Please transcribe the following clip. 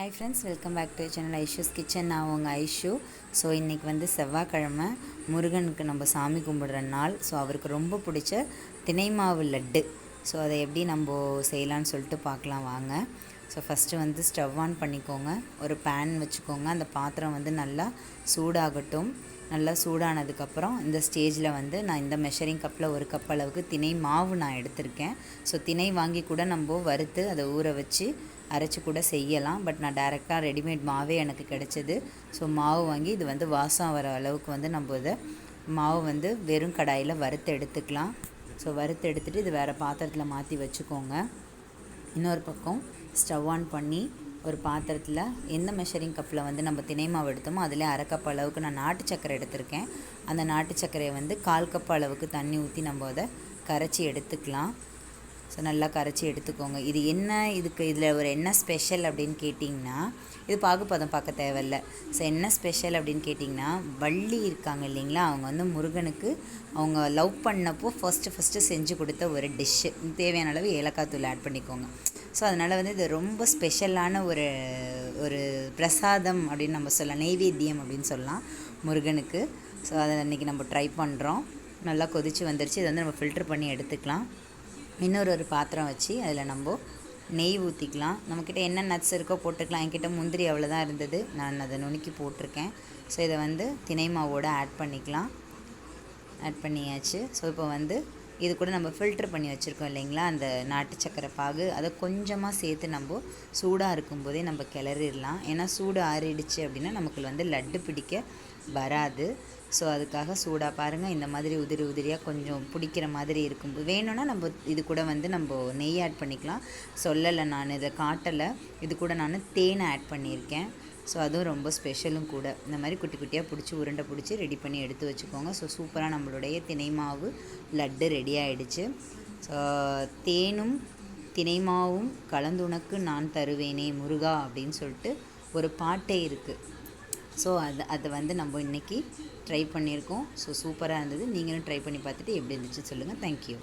Hi friends welcome back to channel Aishu's kitchen நான் உங்கள் Aishu so இன்றைக்கி வந்து செவ்வாய்க்கிழமை. முருகனுக்கு நம்ம சாமி கும்பிடுற நாள். ஸோ அவருக்கு ரொம்ப பிடிச்ச தினை மாவு லட்டு. ஸோ அதை எப்படி நம்ம செய்யலான்னு சொல்லிட்டு பார்க்கலாம் வாங்க. ஸோ ஃபஸ்ட்டு வந்து ஸ்டவ் ஆன் பண்ணிக்கோங்க. ஒரு பேன் வச்சுக்கோங்க. அந்த பாத்திரம் வந்து நல்லா சூடாகட்டும். நல்லா சூடானதுக்கப்புறம் இந்த ஸ்டேஜில் வந்து நான் இந்த மெஷரிங் கப்பில் ஒரு கப் அளவுக்கு தினை மாவு நான் எடுத்திருக்கேன். ஸோ தினை வாங்கி கூட நம்ம வறுத்து அதை ஊற வச்சு அரைச்சி கூட செய்யலாம். பட் நான் டைரெக்டாக ரெடிமேட் மாவே எனக்கு கிடச்சிது. ஸோ மாவு வாங்கி இது வந்து வாசம் வர அளவுக்கு வந்து நம்ம இதை மாவு வந்து வெறும் கடாயில் வறுத்து எடுத்துக்கலாம். ஸோ வறுத்து எடுத்துகிட்டு இது வேறு பாத்திரத்தில் மாற்றி வச்சுக்கோங்க. இன்னொரு பக்கம் ஸ்டவ் ஆன் பண்ணி ஒரு பாத்திரத்தில் எந்த மெஷரிங் கப்பில் வந்து நம்ம தினை மாவு எடுத்தோமோ அதில் அரை கப் அளவுக்கு நான் நாட்டு சர்க்கரை எடுத்திருக்கேன். அந்த நாட்டு சர்க்கரையை வந்து கால் கப் அளவுக்கு தண்ணி ஊற்றி நம்ம அதை கரைச்சி எடுத்துக்கலாம். ஸோ நல்லா கரைச்சி எடுத்துக்கோங்க. இது என்ன இதுக்கு இதில் ஒரு என்ன ஸ்பெஷல் அப்படின்னு கேட்டிங்கன்னா இது பாகுபதம் பார்க்க தேவையில்ல. ஸோ என்ன ஸ்பெஷல் அப்படின்னு கேட்டிங்கன்னா வள்ளி இருக்காங்க இல்லைங்களா? அவங்க வந்து முருகனுக்கு அவங்க லவ் பண்ணப்போ ஃபஸ்ட்டு ஃபஸ்ட்டு செஞ்சு கொடுத்த ஒரு டிஷ்ஷு தேவையான அளவு ஏலக்காய் தூள் ஆட் பண்ணிக்கோங்க. ஸோ அதனால் வந்து இது ரொம்ப ஸ்பெஷலான ஒரு ஒரு பிரசாதம் அப்படின்னு நம்ம சொல்லலாம். நெய்வேத்தியம் அப்படின்னு சொல்லலாம் முருகனுக்கு. ஸோ அதை அன்றைக்கி நம்ம ட்ரை பண்ணுறோம் நல்லா கொதித்து வந்துருச்சு. இதை வந்து நம்ம ஃபில்ட்ரு பண்ணி எடுத்துக்கலாம். இன்னொரு ஒரு பாத்திரம் வச்சு அதில் நம்ம நெய் ஊற்றிக்கலாம் நம்மக்கிட்ட என்ன நட்ஸ் இருக்கோ போட்டுக்கலாம். என்கிட்ட முந்திரி அவ்வளோதான் இருந்தது. நான் அதை நுணுக்கி போட்டிருக்கேன். ஸோ இதை வந்து தினை மாவோடு ஆட் பண்ணிக்கலாம். ஆட் பண்ணியாச்சு. ஸோ இப்போ வந்து இது கூட நம்ம ஃபில்ட்ரு பண்ணி வச்சுருக்கோம் இல்லைங்களா? அந்த நாட்டு சக்கரை பாகு. அதை கொஞ்சமாக சேர்த்து நம்ம சூடாக இருக்கும்போதே நம்ம கிளறிடலாம். ஏன்னா சூடு ஆறிடுச்சு அப்படின்னா நமக்கு வந்து லட்டு பிடிக்க வராது. ஸோ அதுக்காக சூடாக பாருங்கள் இந்த மாதிரி உதிரி உதிரியாக கொஞ்சம் பிடிக்கிற மாதிரி இருக்கும். வேணும்னா நம்ம இது கூட வந்து நம்ம நெய் ஆட் பண்ணிக்கலாம். சொல்லலை நான் இதை காட்டலை. இது கூட நான் தேனை ஆட் பண்ணியிருக்கேன். ஸோ அதுவும் ரொம்ப ஸ்பெஷலும் கூட. இந்த மாதிரி குட்டி குட்டியாக பிடிச்சி உருண்டை பிடிச்சி ரெடி பண்ணி எடுத்து வச்சுக்கோங்க. ஸோ சூப்பராக நம்மளுடைய தினை மாவு லட்டு ரெடி ஆகிடுச்சு ஸோ தேனும் தினைமாவும் கலந்துணக்கு நான் தருவேனே முருகா அப்படின்னு சொல்லிட்டு ஒரு பாட்டே இருக்குது ஸோ அது அதை வந்து நம்ம இன்றைக்கி ட்ரை பண்ணியிருக்கோம். ஸோ சூப்பராக இருந்தது. நீங்களும் ட்ரை பண்ணி பார்த்துட்டு எப்படி இருந்துச்சு சொல்லுங்கள் தேங்க்யூ